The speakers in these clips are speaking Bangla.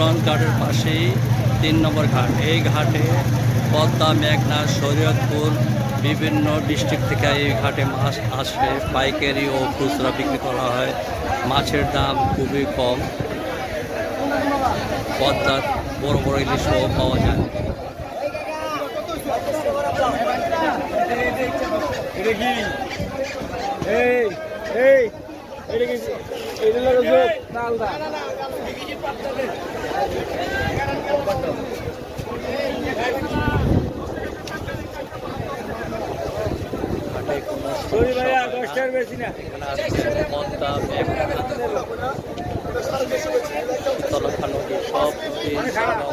ঘাটের পাশেই তিন নম্বর ঘাট। এই ঘাটে পদ্মা, মেঘনা, শরীয়তপুর বিভিন্ন ডিস্ট্রিক্ট থেকে এই ঘাটে মাছ আসে। পাইকারি ও খুচরা বিক্রি করা হয়। মাছের দাম খুবই কম। পদ্মার বড় বড় ইলিশও পাওয়া যায়। এই এই। তলখা নদী সব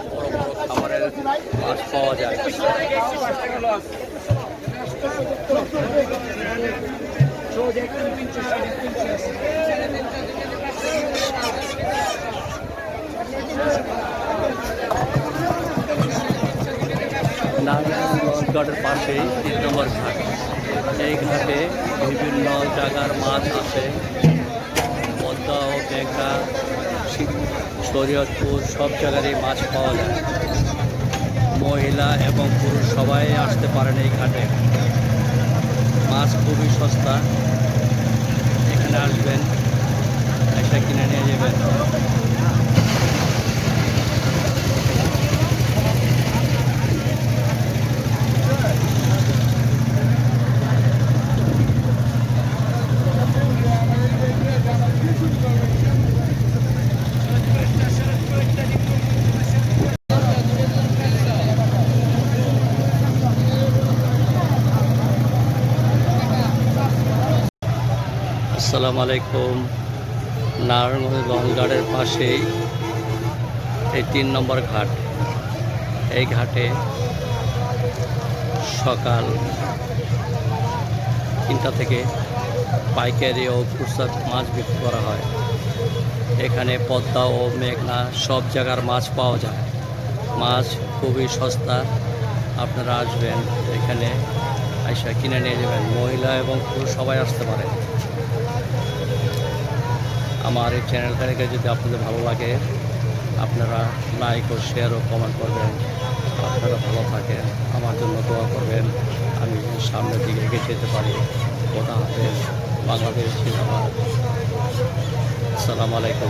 বড় বড় খাবারের মাছ পাওয়া যায়। নারায়ণগঞ্জগড়ের পাশেই তিন নম্বর ঘাট। এই ঘাটে বিভিন্ন জায়গার মাছ আসে। পদ্মা ও শি- শরীয়তপুর, সব জায়গারই মাছ পাওয়া যায়। মহিলা এবং পুরুষ সবাই আসতে পারেন এই ঘাটে। মাছ খুবই সস্তা। এখানে আসবেন, একটা কিনে নিয়ে যাবেন। আসসালামু আলাইকুম। নারায়ণগঞ্জ লংগাড়ের পাশেই এই তিন নম্বর ঘাট। এই ঘাটে সকাল তিনটা থেকে পাইকারি ও খুচরা মাছ বিক্রি করা হয়। এখানে পদ্মা ও মেঘনা সব জায়গার মাছ পাওয়া যায়। মাছ খুবই সস্তা। আপনারা আসবেন এখানে, আইসা কিনে নিয়ে যাবেন। মহিলা এবং পুরুষ সবাই আসতে পারে। আমার এই চ্যানেলটাকে যদি আপনাদের ভালো লাগে, আপনারা লাইক ও শেয়ার ও কমেন্ট করবেন। আপনারা ভালো থাকেন, আমার জন্য দোয়া করবেন। আমি সামনের দিকে এগিয়ে যেতে পারি। কথা হাফেজ। বাংলাদেশ আসসালামু আলাইকুম।